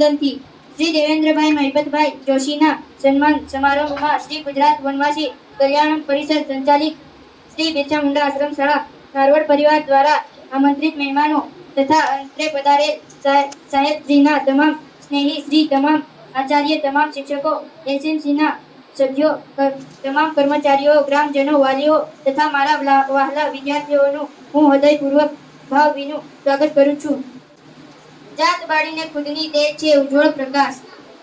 અભિનંદનથી શ્રી દેવેન્દ્રભાઈ મહિપતભાઈ જોશીના સન્માન સમારોહમાં શ્રી ગુજરાત વનવાસી કલ્યાણ પરિષદ સંચાલિત શ્રી બિરસા મુંડા આશ્રમ શાળા, નારવડ પરિવાર દ્વારા આમંત્રિત મહેમાનો તથા અંતરે પધારેલ સાહેબજીના તમામ સ્નેહી શ્રી તમામ આચાર્ય, તમામ શિક્ષકો, એસએમસીના સભ્યો તમામ કર્મચારીઓ, ગ્રામજનો, વાલીઓ તથા મારા વહાલા વિદ્યાર્થીઓનું હું હૃદયપૂર્વક ભાવભીનું સ્વાગત કરું છું. જાત બાળીને ખુદની દે છે ઉજ્જવળ પ્રકાશ.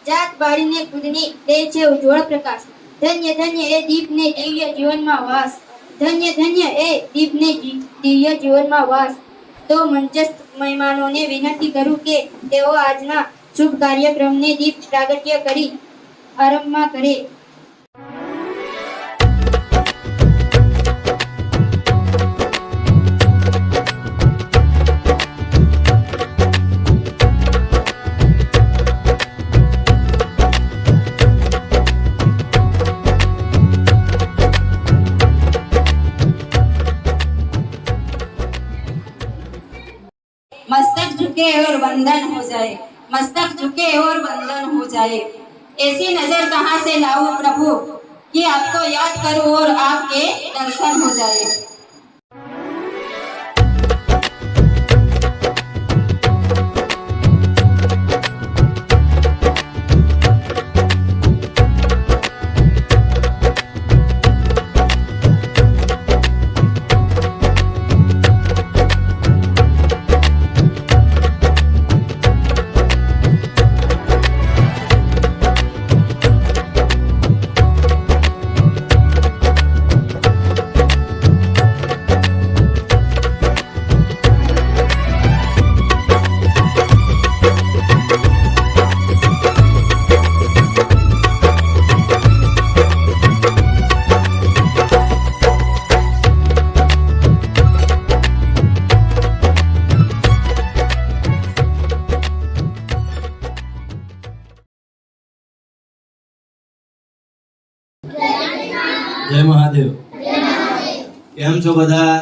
જાત બાળીને ખુદની દે છે ઉજ્જવળ પ્રકાશ. ધન્ય ધન્ય એ દીપને દિવ્ય જીવનમાં વાસ. ધન્ય ધન્ય એ દીપને દિવ્ય જીવનમાં વાસ. તો મંચસ્થ મહેમાનોને વિનંતી કરું કે તેઓ આજના શુભ કાર્યક્રમને દીપ પ્રાગટ્ય કરી આરંભમાં કરે. झुके और वंदन हो जाए, मस्तक झुके और वंदन हो जाए। ऐसी नज़र कहाँ से लाऊं प्रभु कि आपको याद करूँ और आपके दर्शन हो जाए। કેમ છો બધા?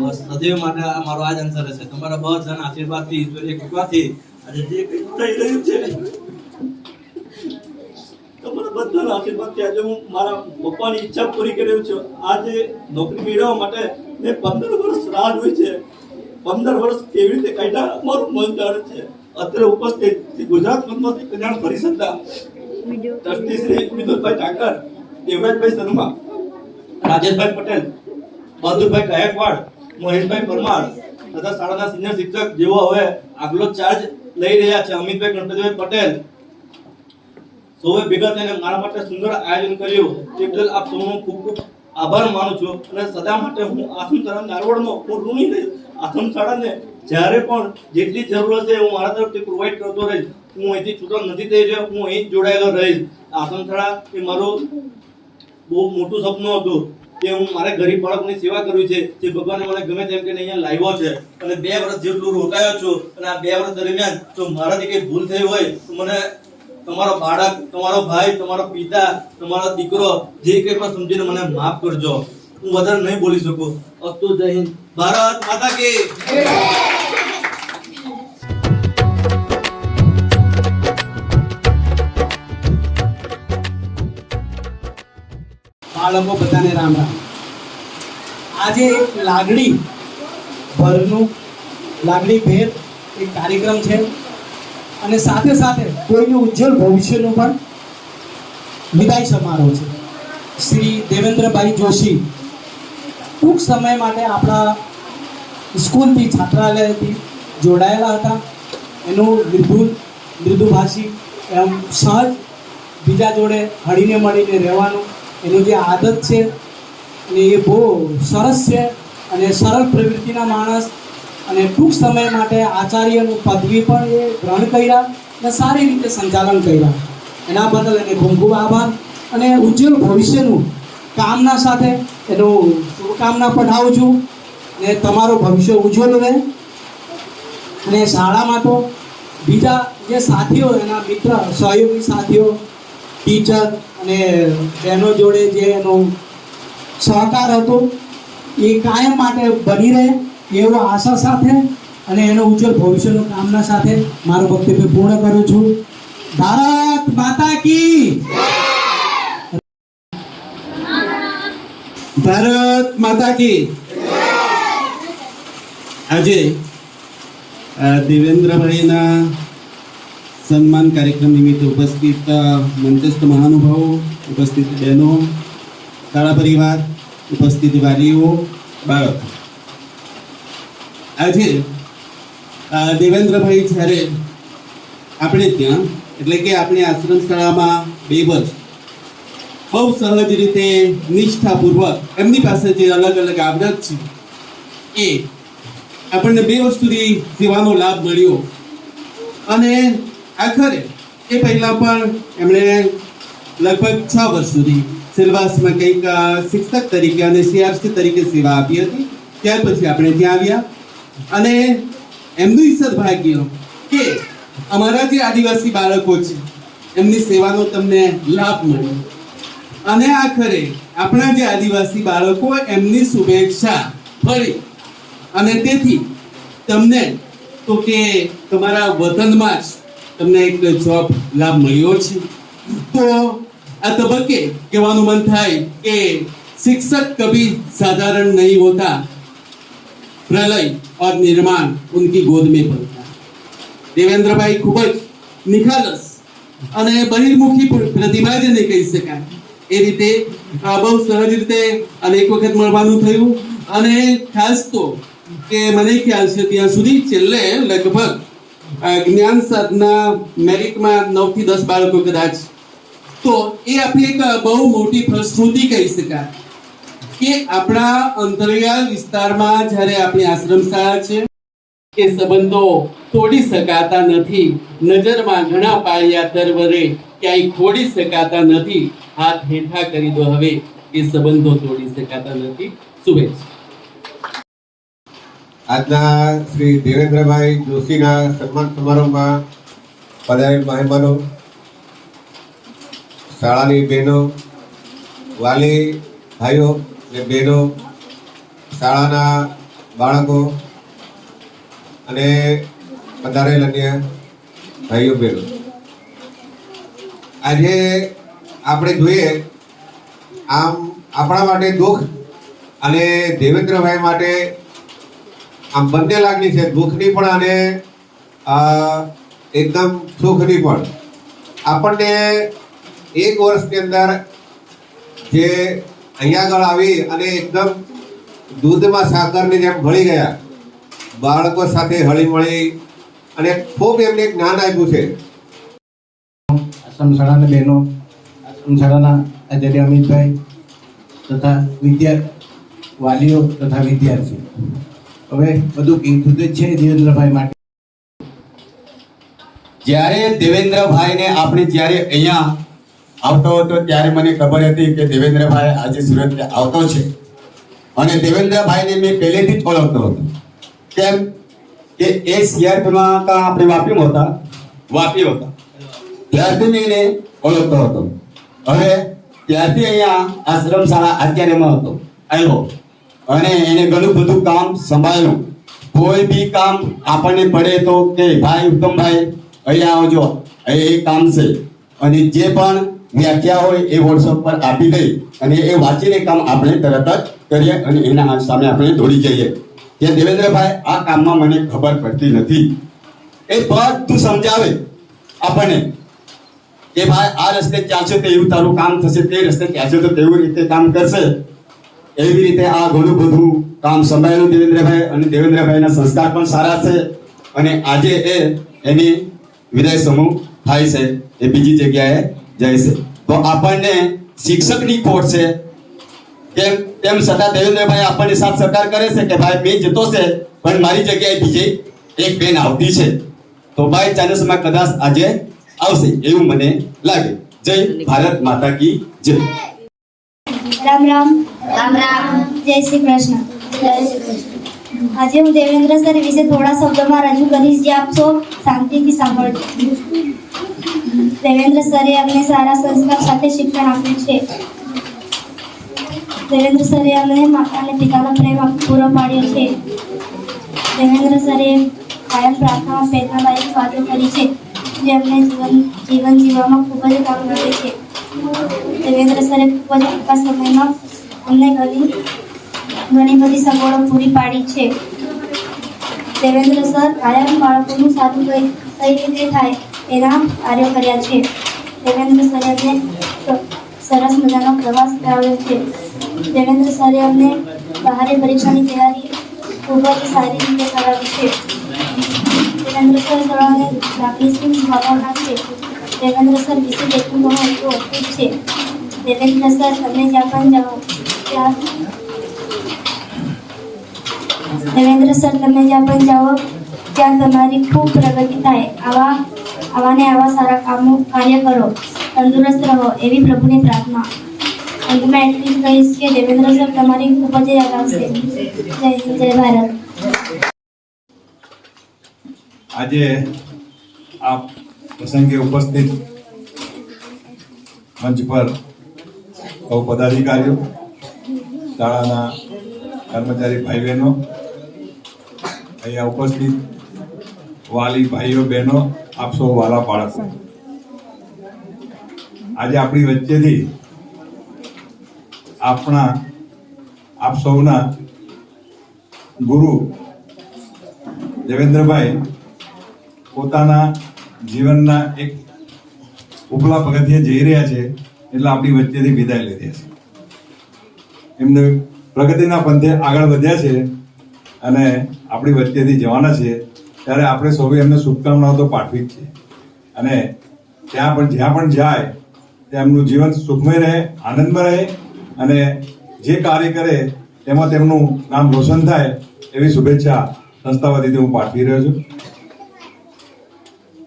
બસ સદૈવ માટે આ મારો આ જ આન્સર હશે તમારા બધાના આશીર્વાદથી ઈશ્વરીય કૃપાથી આજે જે કંઈ થઈ રહ્યું છે તમારા બધાના આશીર્વાદથી આજે હું મારા પપ્પાની ઈચ્છા પૂરી કરી રહ્યો છું. આજે નોકરી મેળવવા માટે મેં પંદર વર્ષ રાહ જોઈ છે. પંદર વર્ષ કેવી રીતે કાઢ્યા મારું મન જાણે છે. અત્યારે ઉપસ્થિત ગુજરાત મનમોહન કલ્યાણ પરિષદના ટ્રસ્ટી શ્રી વિનોદભાઈ ઠાકર દેવરાજભાઈ શર્મા રાજેશભાઈ પટેલ, બહાદુરભાઈ ગાયકવાડ, મહેશભાઈ પરમાર તથા શાળાના સિનિયર શિક્ષક જેઓ હવે આગલો ચાર્જ લઈ રહ્યા છે. અમિતભાઈ ગણપતિભાઈ પટેલ સૌએ ભેગા થઈને મારા માટે સુંદર આયોજન કર્યું. તે બદલ આપ સૌનો ખૂબ ખૂબ આભાર માનું છું અને સદા માટે હું આસમ શાળા નારવડનો હું ઋણી રહીશ આસમ શાળાને જ્યારે પણ જેટલી જરૂર હશે હું મારા તરફથી પ્રોવાઈડ કરતો રહીશ. હું અહીંથી છૂટો નથી થઈ રહ્યો, હું અહીં જોડાયેલો રહીશ. આસમ શાળા એ મારું બહુ મોટું સપનું હતું કે હું મારે ગરીબ બાળકની સેવા કરવી છે, જે ભગવાને મને ગમે તેમ કે અહીંયા લાવ્યો છે. અને બે વર્ષ જેટલું રોકાયો છું અને આ બે વર્ષ દરમિયાન જો મારાથી કંઈ ભૂલ થઈ હોય, તો મને તમારો બાળક, તમારો ભાઈ, તમારો પિતા, તમારો દીકરો જે કંઈ પણ સમજીને મને માફ કરજો. હું વધારે નહીં બોલી શકું. અસ્તુ જય હિન્દ. ભારત માતા કી. બાળકો બધાને રામ રામ. આજે એક લાગણી ભરનું લાગણી ભેર એક કાર્યક્રમ છે. અને સાથે સાથે કોઈનું ઉજ્જવળ ભવિષ્યનું પણ વિદાય સમારોહ છે. શ્રી દેવેન્દ્રભાઈ જોશી ટૂંક સમય માટે આપણા સ્કૂલથી છાત્રાલયથી જોડાયેલા હતા. એનું મૃદુલ મૃદુભાષી એમ સહજ બીજા જોડે હળીને મળીને રહેવાનું એનું જે આદત છે અને એ બહુ સરસ છે અને સરળ પ્રવૃત્તિના માણસ અને ટૂંક સમય માટે આચાર્યનું પદવી પણ એ ગ્રહણ કર્યા અને સારી રીતે સંચાલન કર્યા. એના બદલ એને ખૂબ ખૂબ આભાર અને ઉજ્જવળ ભવિષ્યનું કામના સાથે એનું શુભકામના પઠાવું છું અને તમારું ભવિષ્ય ઉજ્જવળ રહે. અને શાળામાં તો બીજા જે સાથીઓ, એના મિત્ર, સહયોગી સાથીઓ ટીચર અને બહેનો જોડે જે એનો સહકાર હતો, એ કાયમ માટે બની રહે એવો આશા સાથે અને એનો ઉજ્જવલ ભવિષ્યનો કામના સાથે મારો વક્તવ્ય પૂર્ણ કરું છું. ભારત માતા કી! ભારત માતા કી! આજે દેવેન્દ્રભાઈના સન્માન કાર્યક્રમ નિમિત્તે ઉપસ્થિત મંચસ્થ મહાનુભાવો, ઉપસ્થિત બહેનો, શાળા પરિવાર, ઉપસ્થિત વાલીઓ, બાળકો. આજે દેવેન્દ્રભાઈ જ્યારે આપણે ત્યાં, એટલે કે આપણી આશ્રમ શાળામાં બે વર્ષ, બહુ સહજ રીતે નિષ્ઠાપૂર્વક, એમની પાસે જે અલગ અલગ આવડત છે, એ આપણને બે વસ્તુની સેવાનો લાભ મળ્યો. અને આખરે એ પહેલાં પણ એમણે લગભગ છ વર્ષ સુધી સિલવાસમાં કંઈક શિક્ષક તરીકે અને સીઆરસી તરીકે સેવા આપી હતી. ત્યાર પછી આપણે ત્યાં આવ્યા. અને એમનું ઈ સદભાગ્ય કે અમારા જે આદિવાસી બાળકો છે, એમની સેવાનો તમને લાભ મળ્યો અને આખરે આપણા જે આદિવાસી બાળકો એમની શુભેચ્છા ફરી અને તેથી તમને તો કે તમારા વતનમાં જ તમને એક જોબ લાભ મળ્યો છે તો આ તબક્કે કહેવાનું મન થાય કે શિક્ષક કભી સાધારણ નહીં હોતા પ્રલય और निर्माण उनकी गोद में पड़ता है દેવેન્દ્રભાઈ ખૂબ જ નિખાલસ અને બહિર્મુખી પ્ર- પ્રતિભા જેને કહી શકાય એ રીતે આ બહુ સહજ રીતે અને એક વખત મળવાનું થયું અને ખાસ તો કે મને ખ્યાલ છે ત્યાં સુધી છેલ્લે લગભગ આ જ્ઞાન સાધના મેરિટમાં નવથી દસ બાળકો કદાચ. તો એ આપણે એક બહુ મોટી ફલશ્રુતિ કહી શકાય કે આપણા અંતરિયાળ વિસ્તારમાં જ્યારે આપણી આશ્રમ છે, એ સંબંધો તોડી શકાતા નથી. નજરમાં ઘણા પાળિયા તરવરે ક્યાંય ખોડી શકાતા નથી. હાથ હેઠા કરી દો હવે, એ સંબંધો તોડી શકાતા નથી. શુભેચ્છા આજના શ્રી દેવેન્દ્રભાઈ જોશીના સન્માન સમારોહમાં પધારેલ મહેમાનો, શાળાની બહેનો, વાલી ભાઈઓ અને બહેનો, શાળાના બાળકો અને પધારેલ અન્ય ભાઈઓ બહેનો. આજે આપણે જોઈએ આમ આપણા માટે દુઃખ અને દેવેન્દ્રભાઈ માટે આમ બંને લાગણી છે, દુઃખની પણ અને એકદમ સુખની પણ. આપણને એક વર્ષની અંદર જે અહીંયા આગળ આવી અને એકદમ દૂધમાં સાકરની જેમ ભળી ગયા, બાળકો સાથે હળી મળી અને ખૂબ એમને જ્ઞાન આપ્યું છે. આશ્રમ શાળાના બહેનો આશ્રમ શાળાના આચાર્ય અમિતભાઈ તથા વિદ્યા વાલીઓ તથા વિદ્યાર્થીઓ. હવે બધું કીધું જ છે દેવેન્દ્રભાઈ માટે. જ્યારે દેવેન્દ્રભાઈને આપણે જ્યારે અહીંયા આવતો હતો ત્યારે મને ખબર હતી કે દેવેન્દ્રભાઈ આજે સુરત આવતો છે. અને દેવેન્દ્રભાઈને મેં પહેલેથી જ ઓળખતો હતો. કેમ? કે એ સીઆરપીમાં કા આપણે વાપીમાં હતા વાપી હતા ત્યારથી મેં એને ઓળખતો હતો. હવે ત્યારથી અહીંયા આશ્રમ શાળા આચાર્યમાં હતો. આવ્યો અને એને ઘણું બધું કામ સંભાળ્યું. કોઈ બી કામ આપણને પડે તો કે, ભાઈ, ઉત્તમભાઈ, અહીંયા આવજો. એ કામ છે. અને જે પણ વ્યાખ્યા હોય એ વોટ્સઅપ પર આપી દઈ અને એ વાંચીને કામ આપણે તરત જ કરીએ અને એના સામે આપણે દોડી જઈએ. કે દેવેન્દ્રભાઈ, આ કામમાં મને ખબર પડતી નથી. એ બધું સમજાવે આપણને કે, ભાઈ, આ રસ્તે ક્યાં છે એવું તારું કામ થશે, તે રસ્તે ક્યાં છે તો તેવું રીતે કામ કરશે? એવી રીતે આ ઘણું બધું કામ સંભાળ્યું દેવેન્દ્રભાઈ અને દેવેન્દ્રભાઈના સંસ્કાર પણ સારા છે. અને આજે એ એની વિદાય સમૂહ થાય છે. એ બીજી જગ્યાએ જાય છે. તો આપણને શિક્ષકની ખોટ છે. તેમ તેમ છતાં દેવેન્દ્રભાઈ આપણને સાથ સહકાર કરે છે કે ભાઈ મેં જતો છે, પણ મારી જગ્યાએ બીજી એક બેન આવતી છે. તો બાય ચાન્સમાં કદાચ આજે આવશે એવું મને લાગે. જય ભારત માતા કી જય. રામ રામ. રામ રામ. જય શ્રી કૃષ્ણ. જય શ્રી કૃષ્ણ. આજે હું દેવેન્દ્ર સર વિશે થોડા શબ્દોમાં રજૂ કરીશ. જે આપ સૌ શાંતિથી સાંભળજો. દેવેન્દ્ર સરે અમને સારા સંસ્કાર સાથે શિક્ષણ આપ્યું છે. દેવેન્દ્ર સરે અમને માતા અને પિતાનો પ્રેમ પૂરો પાડ્યો છે. દેવેન્દ્ર સરે કાયમ પ્રાર્થનામાં પ્રેરણાદાયક વાતો કરી છે, જે અમને જીવન જીવન જીવવામાં ખૂબ જ કામ લાગે છે. દેવેન્દ્ર સરે ખૂબ જ ટૂંકા સમયમાં અમને ઘણી ઘણી બધી સગવડો પૂરી પાડી છે. દેવેન્દ્ર સર કાયમ બાળકોનું સારું કઈ કઈ રીતે થાય એના કાર્યો કર્યા છે. દેવેન્દ્ર સરે અમને સરસ મજાનો પ્રવાસ કરાવ્યો છે. દેવેન્દ્ર સરે અમને બહારે પરીક્ષાની તૈયારી ખૂબ જ સારી રીતે કરાવી છે. દેવેન્દ્ર સર શાળાને લાગણીશીલ ભાવના છે? દેવેન્દ્ર સર વિશે જેટલું કહો એટલું ઓછું છે. દેવેન્દ્ર સર, તમે જ્યાં પણ જાઓ દેવેન્દ્ર સર તમે જ્યાં પણ જાઓ, ત્યાં તમારી ખૂબ પ્રગતિ થાય. આવા, આવાને આવા સારા કામો, કાર્ય કરો. તંદુરસ્ત રહો, એવી પ્રભુની પ્રાર્થના. અંતમાં એટલી જ કહીશ કે દેવેન્દ્ર સર, તમારી ખૂબ જ યાદ આવશે. જય જય ભારત. આજે આ પ્રસંગે ઉપસ્થિત મંચ પર પદાધિકારીઓ શાળાના કર્મચારી ભાઈ બહેનો અહીંયા ઉપસ્થિત વાલી ભાઈઓ બહેનો આપ સૌ વાલા બાળકો. આજે આપણી વચ્ચેથી આપણા, આપ સૌના ગુરુ દેવેન્દ્રભાઈ પોતાના જીવનના એક ઉપલા પગથિયે જઈ રહ્યા છે, એટલે આપણી વચ્ચેથી વિદાય લઈ રહ્યા છે. એમને પ્રગતિના પંથે આગળ વધ્યા છે અને આપણી વચ્ચેથી જવાના છે, ત્યારે આપણે સૌએ એમને શુભકામનાઓ તો પાઠવી જ છે. અને ત્યાં પણ જ્યાં પણ જાય, ત્યાં એમનું જીવન સુખમય રહે, આનંદમાં રહે અને જે કાર્ય કરે તેમાં તેમનું નામ રોશન થાય એવી શુભેચ્છા સંસ્થા વતીથી હું પાઠવી રહ્યો છું.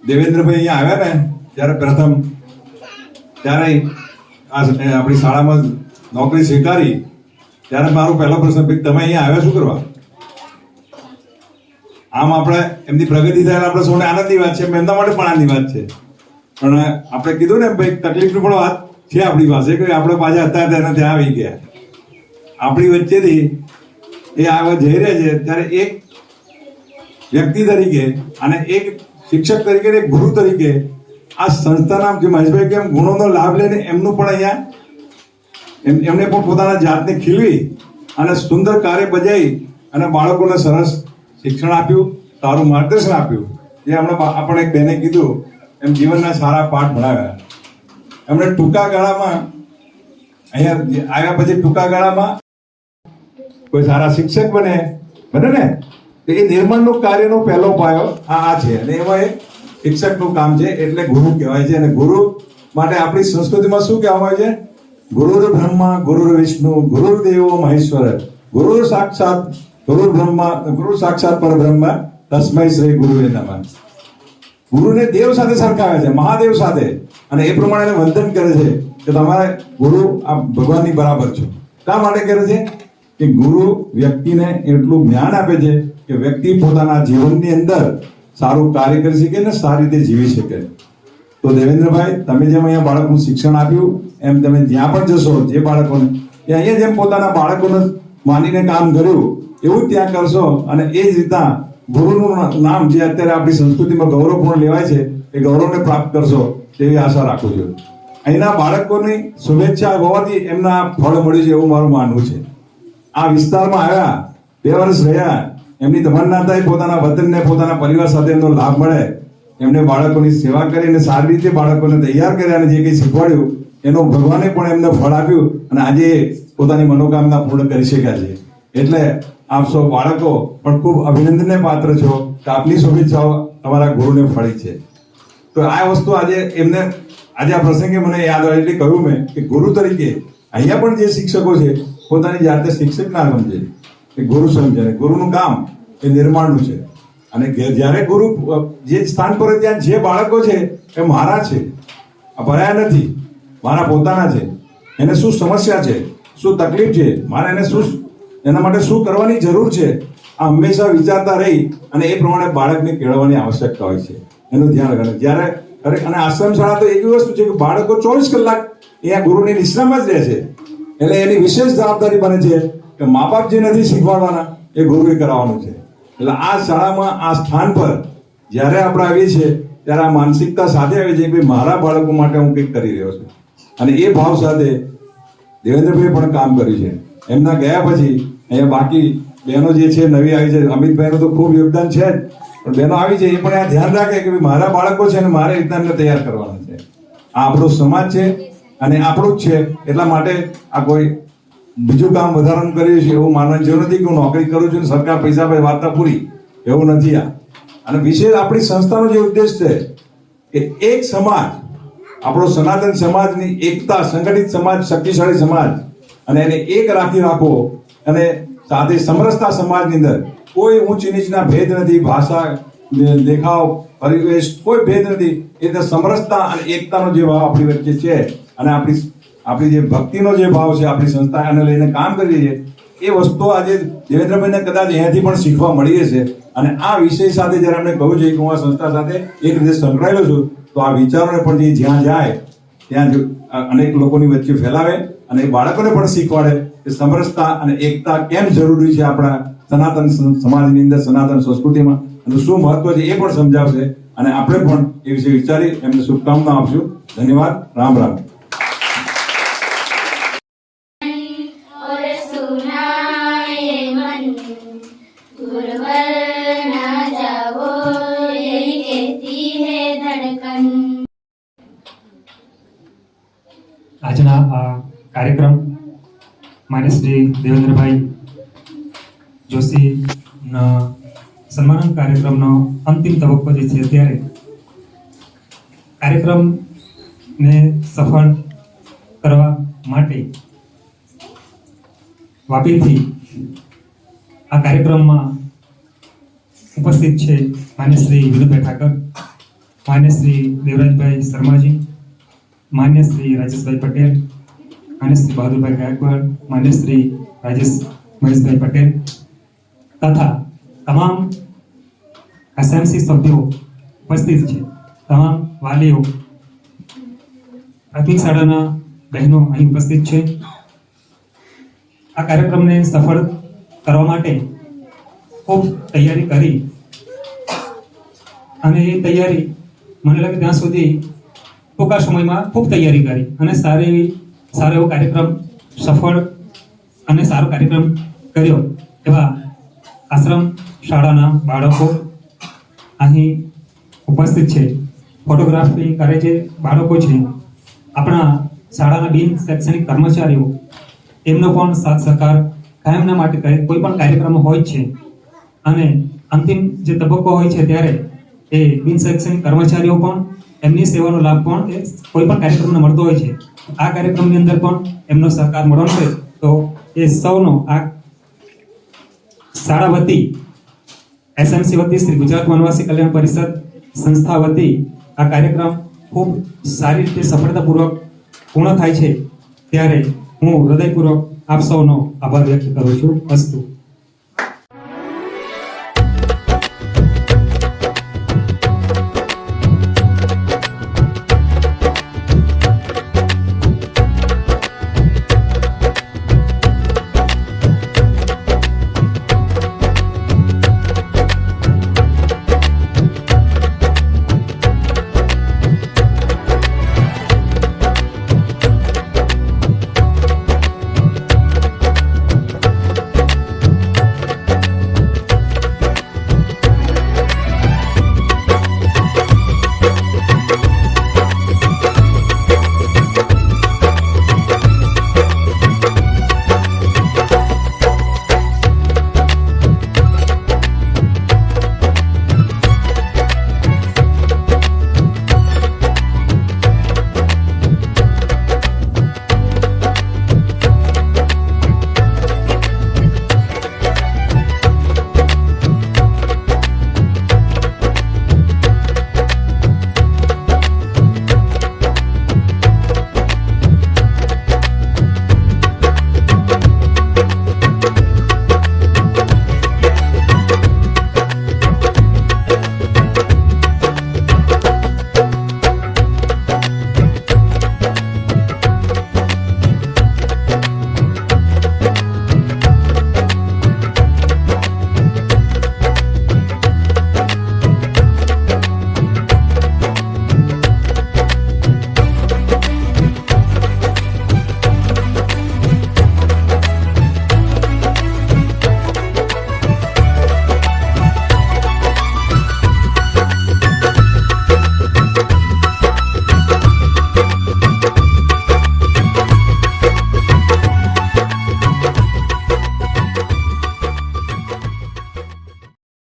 દેવેન્દ્રભાઈ અહીંયા આવ્યા ને, ત્યારે પ્રથમ ત્યારે આપણી શાળામાં નોકરી સ્વીકારી ત્યારે મારો પહેલો પ્રશ્ન તમે અહીંયા આવ્યા શું કરવા? આમ આપણે એમની પ્રગતિ થયેલા આપણે સૌને આનંદની વાત છે એમના માટે પણ આનંદની વાત છે. પણ આપણે કીધું ને ભાઈ, તકલીફની પણ વાત છે આપણી પાસે કે આપણે પાછા હતા ત્યાં આવી ગયા. આપણી વચ્ચેથી એ આગળ જઈ રહ્યા છે, ત્યારે એક વ્યક્તિ તરીકે અને એક શિક્ષક તરીકે એક ગુરુ તરીકે આ સંસ્થાના જે મહેશભાઈ કેમ ગુણોનો લાભ લઈને એમનું પણ અહીંયા એમને પણ પોતાના જાતને ખીલવી અને સુંદર કાર્ય બજાવી અને બાળકોને સરસ શિક્ષણ આપ્યું, સારું માર્ગદર્શન આપ્યું. જે હમણાં આપણે એક બેને કીધું, એમ જીવનના સારા પાઠ ભણાવ્યા. એમણે ટૂંકા ગાળામાં, અહીંયા આવ્યા પછી ટૂંકા ગાળામાં કોઈ સારા શિક્ષક બને બને ને? એ નિર્માણનું કાર્યનો પહેલો પાયો આ આ છે. અને એમાં એ શિક્ષકનું કામ છે, એટલે ગુરુ કહેવાય છે. અને ગુરુ માટે આપણી સંસ્કૃતિમાં શું કહેવામાં આવે છે? ગુરુર બ્રહ્મા ગુરુર વિષ્ણુ ગુરુર દેવો મહેશ્વર ગુરુર સાક્ષાત ગુરુર બ્રહ્મા ગુરુ સાક્ષાત પરબ્રહ્મ તસ્મય શ્રી ગુરુ નમઃ ગુરુને દેવ સાથે સરખાવે છે, મહાદેવ સાથે. અને એ પ્રમાણે વંદન કરે છે કે તમારે ગુરુ આ ભગવાનની બરાબર છો. શા માટે કરે છે? કે ગુરુ વ્યક્તિને એટલું જ્ઞાન આપે છે કે વ્યક્તિ પોતાના જીવનની અંદર સારું કાર્ય કરી શકે ને સારી રીતે જીવી શકે. તો દેવેન્દ્રભાઈ, તમે જેમ અહીંયા બાળકનું શિક્ષણ આપ્યું એમ તમે જ્યાં પણ જશો, જે બાળકોને એ અહીંયા જેમ પોતાના બાળકોને માનીને કામ કર્યું, એવું ત્યાં કરશો અને એ જ રીતના ગુરુનું નામ જે અત્યારે આપણી સંસ્કૃતિમાં ગૌરવપૂર્ણ લેવાય છે, એ ગૌરવને પ્રાપ્ત કરશો તેવી આશા રાખું છું. અહીંના બાળકોની શુભેચ્છા હોવાથી એમના ફળ મળ્યું છે એવું મારું માનવું છે. આ વિસ્તારમાં આવ્યા, બે વર્ષ રહ્યા, એમની તમન્ના થાય પોતાના વતનને, પોતાના પરિવાર સાથે એમનો લાભ મળે, એમને બાળકોની સેવા કરી અને સારી રીતે બાળકોને તૈયાર કર્યા અને જે કંઈ શીખવાડ્યું એનું ભગવાને પણ એમને ફળ આપ્યું અને આજે પોતાની મનોકામના પૂર્ણ કરી શક્યા છે. એટલે આપ સૌ બાળકો પણ ખૂબ અભિનંદનને પાત્ર છો કે આપની શુભેચ્છાઓ તમારા ગુરુને ફળી છે. તો આ વસ્તુ આજે એમને, આજે આ પ્રસંગે મને યાદ આવે એટલે કહ્યું મેં કે ગુરુ તરીકે અહીંયા પણ જે શિક્ષકો છે, પોતાની જાતે શિક્ષક ના સમજે એ ગુરુ સમજે ગુરુનું કામ એ નિર્માણનું છે. અને જ્યારે ગુરુ જે સ્થાન પર ત્યાં જે બાળકો છે એ મારા છે. ભરાયા નથી. મારા પોતાના છે. એને શું સમસ્યા છે? શું તકલીફ છે? મારે એને શું એના માટે શું કરવાની જરૂર છે? આ હંમેશા વિચારતા રહી અને એ પ્રમાણે બાળકને કેળવવાની આવશ્યકતા હોય છે. એનું ધ્યાન રાખવાનું. જ્યારે અરે, અને આશ્રમ શાળા તો એવી વસ્તુ છે કે બાળકો ચોવીસ કલાક અહીંયા ગુરુની નિશ્રામાં જ રહે છે. એટલે એની વિશેષ જવાબદારી બને છે કે મા બાપ જે નથી શીખવાડવાના, એ ગુરુએ કરાવવાનું છે. એટલે આ શાળામાં, આ સ્થાન પર જ્યારે આપણે આવીએ છીએ, ત્યારે આ માનસિકતા સાથે આવી છે કે મારા બાળકો માટે હું કંઈક કરી રહ્યો છું. અને એ ભાવ સાથે દેવેન્દ્રભાઈ પણ કામ કર્યું છે. એમના ગયા પછી અહીંયા બાકી બહેનો જે છે, નવી આવી છે. અમિતભાઈનું તો ખૂબ યોગદાન છે જ. પણ બહેનો આવી છે એ પણ આ ધ્યાન રાખે કે મારા બાળકો છે અને મારે રીતના એમને તૈયાર કરવાના છે. આ આપણો સમાજ છે અને આપણું જ છે. એટલા માટે આ કોઈ બીજું કામ વધારાનું કર્યું છે એવું માનવાની જરૂર નથી કે હું નોકરી કરું છું સરકાર પૈસા ભાઈ વાર્તા પૂરી. એવું નથી આ. અને વિશેષ આપણી સંસ્થાનો જે ઉદ્દેશ છે કે એક સમાજ આપણો સનાતન સમાજની એકતા, સંગઠિત સમાજ, શક્તિશાળી સમાજ, અને એને એક રાખી રાખો, અને સાથે સમરસતા સમાજની અંદર કોઈ ઊંચ નીચના ભેદ નથી, ભાષા દેખાવ, પરિવેશ, કોઈ ભેદ નથી. એ તો સમરસતા અને એકતાનો જે ભાવ આપણી વચ્ચે છે, અને આપણી આપણી જે ભક્તિનો જે ભાવ છે, આપણી સંસ્થા એને લઈને કામ કરી રહી છે, એ વસ્તુ આજે દેવેન્દ્રભાઈને કદાચ અહીંયાથી પણ શીખવા મળી છે અને આ વિષય સાથે જ્યારે અમને કહ્યું છે કે હું આ સંસ્થા સાથે એક રીતે સંકળાયેલો છું તો આ વિચારોને પણ જે જ્યાં જાય, ત્યાં અનેક લોકોની વચ્ચે ફેલાવે અને બાળકોને પણ શીખવાડે. કે સમરસતા અને એકતા કેમ જરૂરી છે આપણા સનાતન સમાજની અંદર, સનાતન સંસ્કૃતિમાં? અને શું મહત્વ છે એ પણ સમજાવશે. અને આપણે પણ એ વિશે વિચારી એમને શુભકામના આપશું. ધન્યવાદ. રામ રામ. આજના આ કાર્યક્રમ માન્ય શ્રી દેવેન્દ્રભાઈ જોશી સન્માનન કાર્યક્રમનો અંતિમ તબક્કો જે છે ત્યારે કાર્યક્રમને સફળ કરવા માટે વાપીથી આ કાર્યક્રમમાં ઉપસ્થિત છે માન્ય શ્રી વિનોદભાઈ ઠાકર, માન્ય શ્રી દેવરાજભાઈ શર્માજી માન્ય શ્રી રાજેશભાઈ પટેલ માન્ય શ્રી બહાદુરભાઈ ગાયકવાડ, માન્ય શ્રી રાજેશ મહેશભાઈ પટેલ તથા તમામ એસએમસી સભ્યો ઉપસ્થિત છે. તમામ વાલીઓ, પ્રાથમિક શાળાના બહેનો અહીં ઉપસ્થિત છે. આ કાર્યક્રમને સફળ કરવા માટે ખૂબ તૈયારી કરી અને એ તૈયારી મને લાગે ત્યાં સુધી ટૂંકા સમયમાં ખૂબ તૈયારી કરી અને સારી એવી સારો એવો કાર્યક્રમ સફળ અને સારો કાર્યક્રમ કર્યો એવા આશ્રમ શાળાના બાળકો અહીં ઉપસ્થિત છે. ફોટોગ્રાફી કરે છે બાળકો છે, આપણા શાળાના બિન શૈક્ષણિક કર્મચારીઓ, એમનો પણ સાથ સહકાર કાયમના માટે કરે, કોઈ પણ કાર્યક્રમ હોય છે. અને અંતિમ જે તબક્કો હોય છે ત્યારે એ બિન શૈક્ષણિક કર્મચારીઓ પણ એમની સેવાનો લાભ પણ એ કોઈ પણ કાર્યક્રમને મળતો હોય છે. આ કાર્યક્રમની અંદર પણ એમનો સહકાર મળવાનો છે. તો એ સૌનો આ શાળા વતી એસએમસી વતી શ્રી ગુજરાત વનવાસી કલ્યાણ પરિષદ સંસ્થા વતી આ કાર્યક્રમ ખૂબ સારી રીતે સફળતાપૂર્વક પૂર્ણ થાય છે. ત્યારે હું હૃદયપૂર્વક આપ સૌનો આભાર વ્યક્ત કરું છું. અસ્તુ.